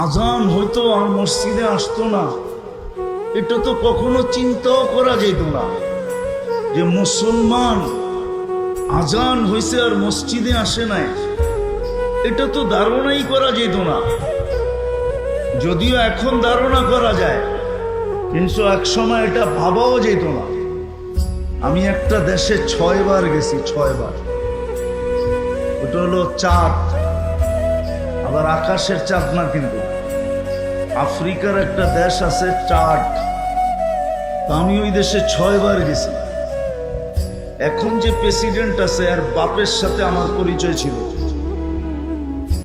আজান হয়তো আর মসজিদে আসতো না। এটা তো কখনো চিন্তাও করা যেত না যে মুসলমান আজান হয়েছে আর মসজিদে আসে নাই। এটা তো ধারণাই করা যেত না। যদিও এখন ধারণা করা যায়, কিন্তু এক সময় এটা ভাবাও যেত না। আমি একটা দেশে ছয়বার গেছি, ছয়বার। ওটা হলো চাঁদ, আবার আকাশের চাঁদ না কিন্তু। আফ্রিকার একটা দেশ আছে চাট আমি ওই দেশে ছয়বার গেছি। এখন যে প্রেসিডেন্ট আছে, আর বাপের সাথে আমার পরিচয় ছিল।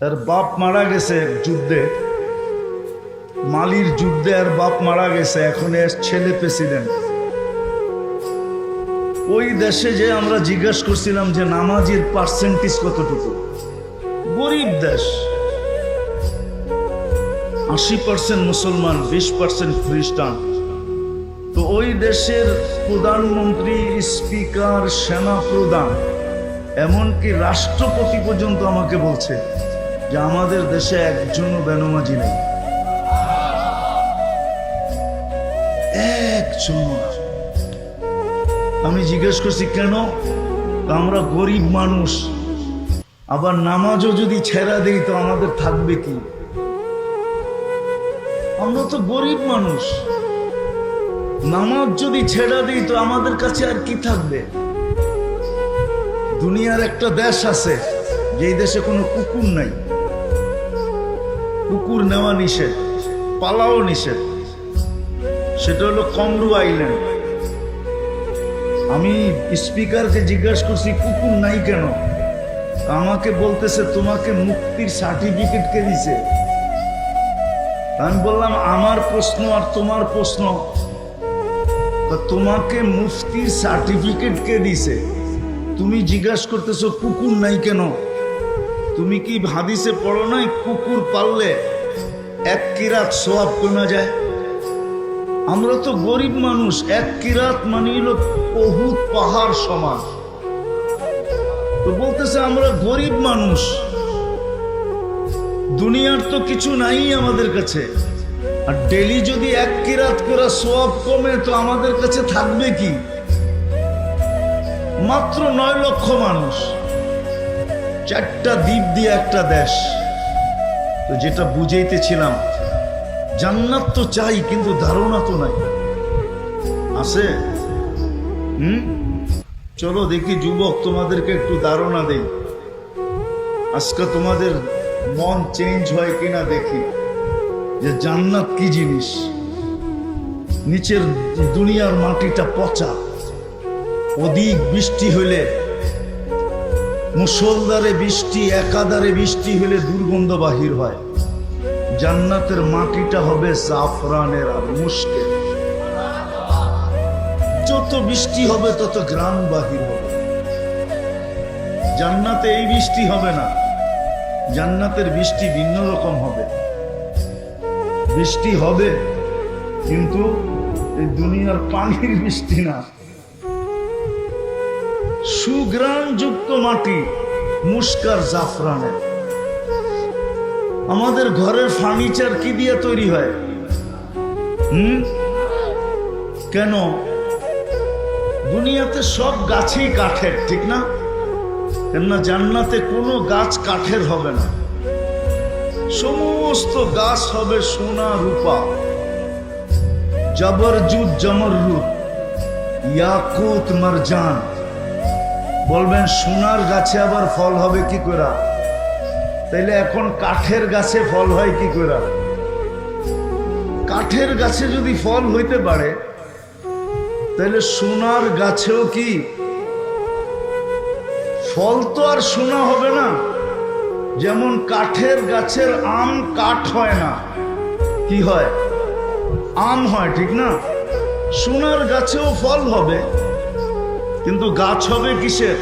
তার বাপ মারা গেছে যুদ্ধে। মালির যুদ্ধে আর বাপ মারা গেছে, এখন এর ছেলে প্রেসিডেন্ট। ওই দেশে যে আমরা জিজ্ঞাসা করছিলাম যে, নামাজির পার্সেন্টেজ কতটুকু? গরিব দেশ। আশি পার্সেন্ট মুসলমান, বিশ পার্সেন্ট খ্রিস্টান। তো ওই দেশের প্রধানমন্ত্রী, স্পিকার সেনা প্রধান এমনকি রাষ্ট্রপতি পর্যন্ত আমাকে বলছে যে আমাদের দেশে একজনও বেনমাজি নেই। একজন। আমি জিজ্ঞেস করছি, কেন? আমরা গরিব মানুষ। আবার নামাজও যদি ছেড়া দিই, তো আমাদের থাকবে কি? আমরা তো গরিব মানুষ। নামাজ যদি ছেড়া দিই তো আমাদের কাছে আর কি থাকবে? দুনিয়ার একটা দেশ আছে, যেই দেশে কোনো কুকুর নাই। কুকুর নেওয়া নিষেধ, পালাও নিষেধ। সেটা হলো কমরু আইল্যান্ড। আমি স্পিকারকে জিজ্ঞাসা করছি, কুকুর নাই কেন? আমাকে বলতেছে, তোমাকে মুক্তির সার্টিফিকেট কে দিছে? আমি বললাম, আমার প্রশ্ন আর তোমার প্রশ্ন। তোমাকে মুফতির সার্টিফিকেট কে দিছে? তুমি জিজ্ঞাসা করতেছো, কুকুর নাই কেন? তুমি কি হাদিসে পড়ো নাই, কুকুর পাললে এক কিরাত সোয়াব কমা যায়? আমরা তো গরিব মানুষ, এক কিরাত মানে হলো বহুত পাহাড় সমান। তো বলতেছে, আমরা গরিব মানুষ। দুনিয়ার তো কিছু নাই আমাদের কাছে। আর ডেলি যদি এক কিরাত করে সোয়াব কমে, তো আমাদের কাছে থাকবে কি? মাত্র নয় লক্ষ মানুষ। চারটা দ্বীপ দিয়ে একটা দেশ। তো যেটা বুঝাইতেছিলাম, জান্নাত তো চাই, কিন্তু ধারণা তো নাই। আছে? হুম? চলো দেখি যুবক তোমাদেরকে একটু ধারণা দেই। আজকে তোমাদের মন চেঞ্জ হয় কিনা দেখি। যে জান্নাত কি জিনিস? নিচের দুনিয়ার মাটিটা পচা। অধিক বৃষ্টি হইলে মুসলদারে বৃষ্টি একাদারে বৃষ্টি হলে দুর্গন্ধ বাহির হয়। জান্নাতের মাটিটা হবে জাফরানের আর মুশকে যত বৃষ্টি হবে, তত গ্রাম বাহির হবে। জান্নাতে এই বৃষ্টি হবে না। জান্নাতের বৃষ্টি ভিন্ন রকম হবে। বৃষ্টি হবে, কিন্তু এই দুনিয়ার পানির বৃষ্টি না। সুগ্রাম যুক্ত মাটি মুস্কার জাফরানের। আমাদের ঘরের ফার্নিচার কি দিয়ে তৈরি হয়? হুম? কেন? দুনিয়াতে সব গাছই কাঠের, ঠিক না? কেননা জান্নাতে কোনো গাছ কাঠের হবে না। সমস্ত গাছ হবে সোনা রূপা। জবরজুদ জমররুদ ইয়াকুত মারজান। বলবেন, সোনার গাছে আবার ফল হবে কি করে? তাইলে এখন কাঠের গাছে ফল হয় কি করে? কাঠের গাছে যদি ফল হইতে পারে তাহলে সোনার গাছেও কি ফল তো আর সোনা হবে না। যেমন কাঠের গাছের আম কাঠ হয় না। কি হয়? আম হয়, ঠিক না? সোনার গাছেও ফল হবে। কিন্তু গাছ হবে কিসের?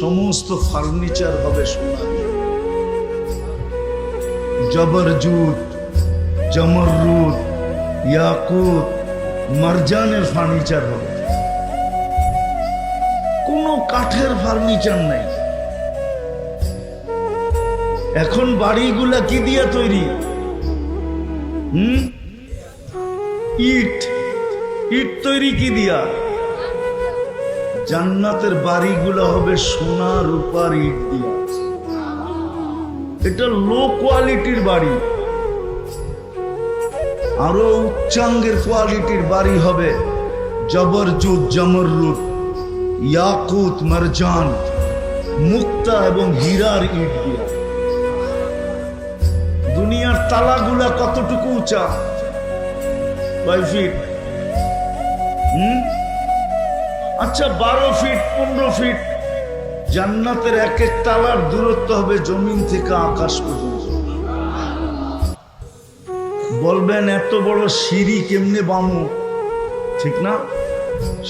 সমস্ত ফার্নিচার হবে সোনার। জবরজুদ জমরুদ, ইয়াকুত, মারজানের ফার্নিচার হবে। কাঠের ফার্নিচার নাই। এখন বাড়িগুলা কি দিয়া তৈরি? হুম? ইট। ইট তৈরি কি দিয়া? জান্নাতের বাড়িগুলো হবে সোনা, রূপার ইট দিয়া। এটা লো কোয়ালিটির বাড়ি। আরও উচ্চাঙ্গের কোয়ালিটির বাড়ি হবে জবরজুদ জমররুদ ইয়াকুত মারজান, মুক্তা এবং হীরার ইট দিয়া। দুনিয়ার তালাগুলা কতটুকু উঁচা? কয় ফিট? হুম? আচ্ছা বারো ফিট, পনেরো ফিট। জান্নাতের এক এক তালার দূরত্ব হবে জমিন থেকে আকাশ পর্যন্ত। বলবেন, এত বড় সিঁড়ি কেমনে বামু? ঠিক না?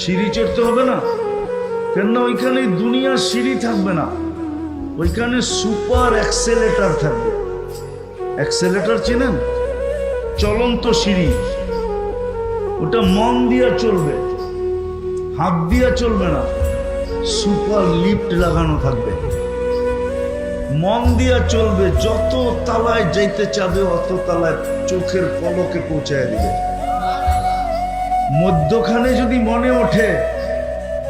সিঁড়ি চড়তে হবে না? কেননা ওইখানে দুনিয়ার সিঁড়ি থাকবে না। ওইখানে সুপার অ্যাক্সেলেটার থাকবে। অ্যাক্সেলেটার চেনেন? চলন্ত সিঁড়ি। ওটা মন দিয়া চলবে। হাত দিয়া চলবে না। সুপার লিফট লাগানো থাকবে। মন দিয়া চলবে। যত তালায় যাইতে চাবে, অত তালায় চোখের পলকে পৌঁছায় দিবে। মধ্যখানে যদি মনে ওঠে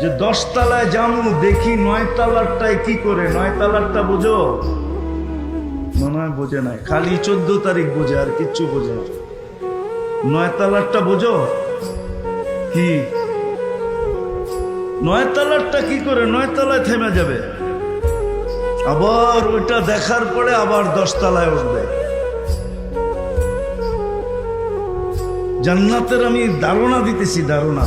যে দশ তালায় যামু দেখি নয় তালারটায় কি করে? নয় তালারটা বোঝো? মনে হয় বোঝে নাই। খালি চোদ্দ তারিখ বোঝে, আর কিচ্ছু বোঝে নয় তালারটা বোঝো? কি? নয় তালারটা কি করে? নয় তালায় থেমে যাবে। আবার ওইটা দেখার পরে আবার দশ তালায় উঠবে। জান্নাতের আমি ধারণা দিতেছি, ধারণা।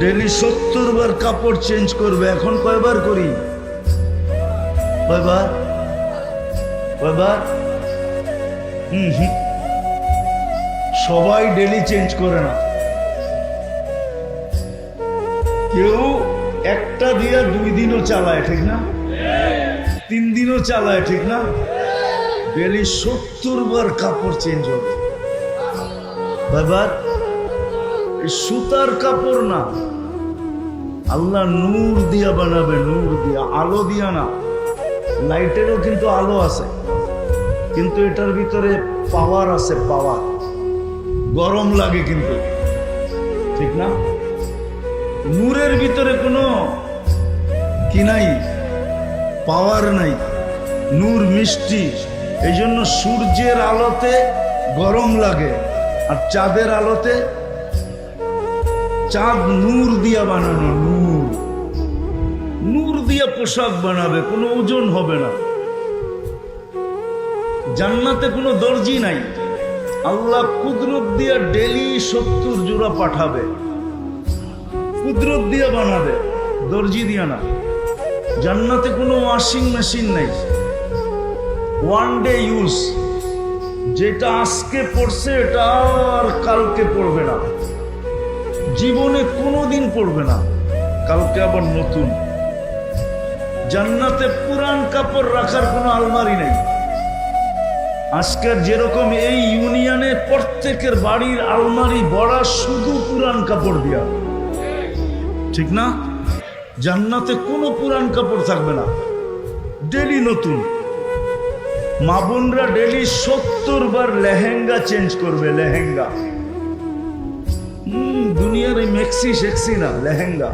ডেলি সত্তর বার কাপড় চেঞ্জ করবে, এখন কয়বার করি? কয়বার? কয়বার? হুম হুম। সবাই ডেলি চেঞ্জ করে না। কেউ একটা দিয়া দুই দিনও চালায়, ঠিক না? তিন দিনও চালায়, ঠিক না? ডেলি সত্তর বার কাপড় চেঞ্জ হবে। বাবার সুতার কাপড় না। আল্লাহ নূর দিয়া বানাবে, নূর দিয়া, আলো দিয়া না। লাইটেরও কিন্তু আলো আছে, কিন্তু এটার ভিতরে পাওয়ার আছে, পাওয়ার। গরম লাগে কিন্তু। ঠিক না? নূরের ভিতরে কোনো কি নাই, পাওয়ার নাই। নূর মিষ্টি এই জন্য সূর্যের আলোতে গরম লাগে, আর চাঁদের আলোতে চাঁদ নূর দিয়া বানানো নূর। নূর দিয়া পোশাক বানাবে, কোনো ওজন হবে না। জান্নাতে কোনো দর্জি নাই। আল্লাহ কুদরত দিয়া ডেলি সত্তর জোড়া পাঠাবে। কুদরত দিয়া বানাবে, দর্জি দিয়া না। জান্নাতে কোনো ওয়াশিং মেশিন নাই। One day use. যেটা আজকে পড়ছে, এটা আর কালকে পড়বে না। জীবনে কোনোদিন পড়বে না। কালকে আবার নতুন। জান্নাতে পুরান কাপড় রাখার কোনো আলমারি নেই। আজকের যেরকম এই ইউনিয়নে প্রত্যেকের বাড়ির আলমারি বড়া শুধু পুরান কাপড় দিয়া। ঠিক না? জান্নাতে কোনো পুরান কাপড় থাকবে না। ডেলি নতুন। মা বোনরা ডেলি সত্তর বার লেহেঙ্গা চেঞ্জ করবে, লেহেঙ্গা। দুনিয়ার এই মেক্সি সেক্সি না, লেহেঙ্গা।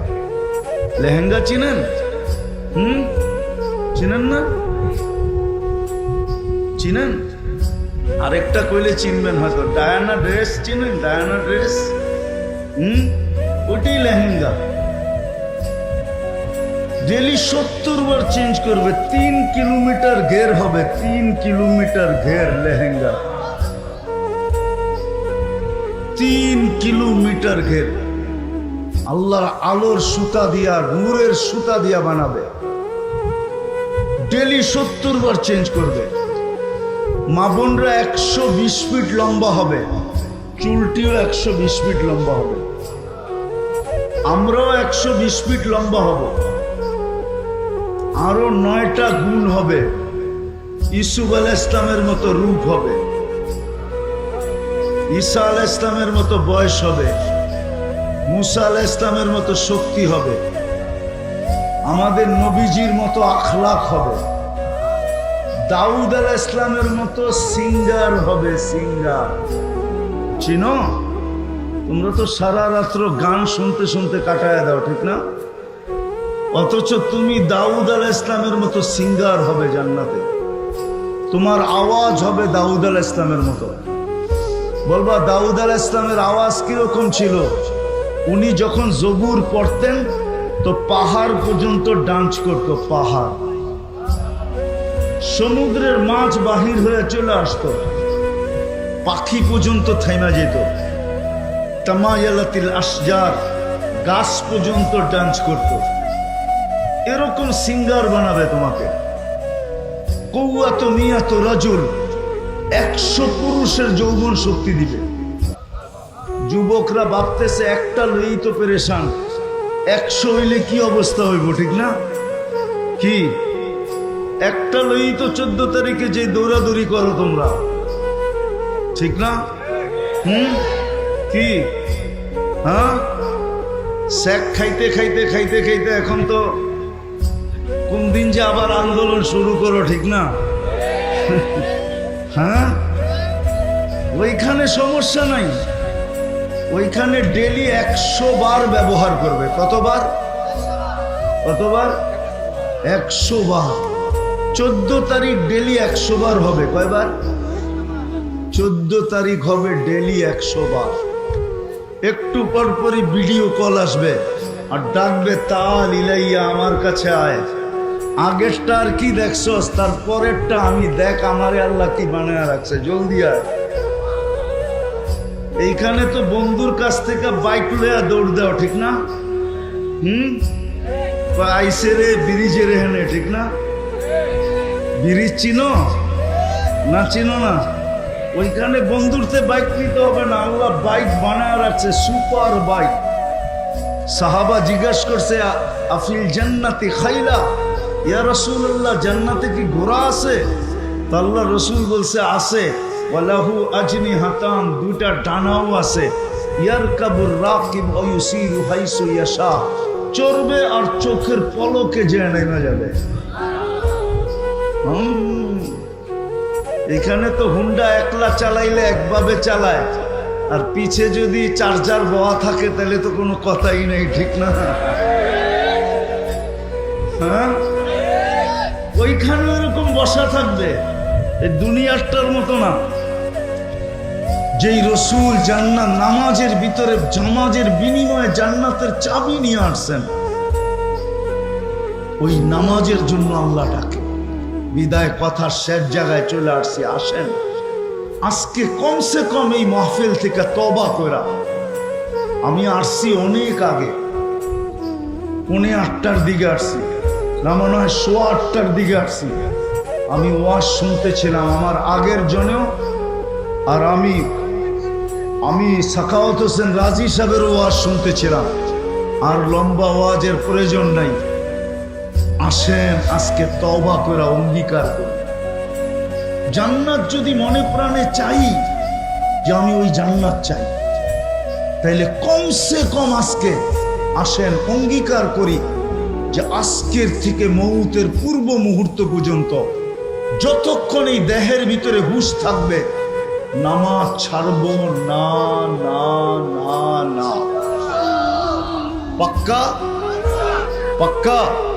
লেহেঙ্গা চিনেন? হুম? চিনেন না? চিনেন? আরেকটা কইলে চিনবেন হয়তো, ডায়ানা ড্রেস চিনেন? Diana dress? হুম? ওটি লেহেঙ্গা। ডেলি সত্তর বার চেঞ্জ করবে, তিন কিলোমিটার ঘের হবে, তিন কিলোমিটার ঘের লেহেঙ্গা। তিন কিলোমিটার ঘের। আল্লাহর আলোর সুতা দিয়া, নূরের সুতা দিয়া বানাবে। ডেলি সত্তর বার চেঞ্জ করবে। মা বোনরা একশো বিশ ফিট লম্বা হবে। চুলটিও একশো বিশ ফিট লম্বা হবে। আমরাও একশো বিশ ফিট লম্বা হব। আরও নয়টা গুণ হবে। ইসুফ আল ইসলামের মতো রূপ হবে। ঈসা আল ইসলামের মতো বয়স হবে, মুসা আল ইসলামের মতো শক্তি হবে, আমাদের নবীজির মতো আখলাক হবে, দাউদ আল ইসলামের মতো সিঙ্গার হবে সিঙ্গার। চিনো? তোমরা তো সারা রাত্র গান শুনতে শুনতে কাটায় দাও, ঠিক না? অথচ তুমি দাউদ আল ইসলামের মতো সিঙ্গার হবে জান্নাতে। তোমার আওয়াজ হবে দাউদ আল ইসলামের মতো। বলবা, দাউদ আল ইসলামের আওয়াজ কীরকম ছিল? উনি যখন জবুর পড়তেন, তো পাহাড় পর্যন্ত ডান্স করত, পাহাড়। সমুদ্রের মাছ বাহির হয়ে চলে আসতো, পাখি পর্যন্ত থাইমা যেত। তামায়ালাতিল আসজার গাছ পর্যন্ত ডান্স করত। এরকম সিঙ্গার বানাবে তোমাকে। কৌয়াত মিয়াত রাজুল একশো পুরুষের যৌবন শক্তি দিবে। যুবকরা ভাবতেছে, একটা লই তো পেরেশান। একশো হইলে কি অবস্থা হইব, ঠিক না? কি? একটা লই তো চোদ্দ তারিখে যে দৌড়াদৌড়ি করো তোমরা। ঠিক না? হুম? কি? হ্যাঁ? স্যাক খাইতে খাইতে খাইতে খাইতে এখন তো কোন দিন যে আবার আন্দোলন শুরু করো, ঠিক না? হ্যাঁ? ওইখানে সমস্যা নাই। ওইখানে ডেলি একশো বার ব্যবহার করবে। কতবার? কতবার? একশো বার। চোদ্দ তারিখ ডেলি একশো বার হবে। কয়বার? চোদ্দ তারিখ হবে ডেলি একশো বার। একটু পর পরই ভিডিও কল আসবে। আর ডাকবে, তাল ইলাইয়া আমার কাছে আয়। আগেরটা আর কি দেখছস? তার পরেরটা আমি দেখ, আমারে আল্লাহ কি বানায় রাখছে। জলদি আয়। এইখানে তো বন্ধুর কাছ থেকে বাইক লইয়া দৌড় দাও, ঠিক না? হুম? আইসে রে ব্রিজে ঠিক না? ব্রিজ চিনো? না চিনো না? ওইখানে বন্ধুরতে বাইক নিতে হবে না, আল্লাহ বাইক বানায় রাখছে, সুপার বাইক। সাহাবা জিজ্ঞাসা করছে, "আ- আফিল জান্নাতি খাইলা ইয়া রসুল্লাহ জান্নাতে কি ঘোড়া আছে? তো রসুল বলছে, আছে। ওয়ালাহু আজনি হাতান, দুইটা ডানাও আছে। ইয়ার কাবুর রাকিব অয়ুসিরু হাইসু ইয়াশা। চড়বে আর চোখের পলকে যে নেমে যাবে। এখানে তো হুন্ডা একলা চালাইলে একভাবে চালায়। আর পিছে যদি চার্জার বওয়া থাকে, তাহলে তো কোনো কথাই নেই, ঠিক না? হ্যাঁ? ওইখানে এরকম বসা থাকবে। এই দুনিয়ারটার মতো না। যেই রসুল জান্নাত নামাজের ভিতরে, জামাজের বিনিময়ে জান্নাতের চাবি নিয়ে আসছেন, ওই নামাজের জন্য আল্লাহ ডাকে। বিদায় কথার শেষ জায়গায় চলে আসছি, আসেন। আজকে কমসে কম এই মাহফিল থেকে তবা করা। আমি আসছি অনেক আগে। পৌনে আটটার দিকে আসছি। না মনে হয় সোয়া আটটার দিকে আসছি। আমি ওয়াজ শুনতেছিলাম আমার আগের জনেও, আর আমি আমি সাখাওয়াত হোসেন রাজি সাহেবের ওয়াজ শুনতেছিলাম। আর লম্বা ওয়াজের প্রয়োজন নাই। আসেন, আজকে তবা করে অঙ্গীকার করি। জান্নাত যদি মনে প্রাণে চাই যে আমি ওই জান্নাত চাই, তাইলে কমসে কম আজকে আসেন অঙ্গীকার করি। যে আজকের থেকে মৌতের পূর্ব মুহূর্ত পর্যন্ত যতক্ষণ এই দেহের ভিতরে হুশ থাকবে, নামাজ ছাড়ব না না না না। পাক্কা? পাক্কা?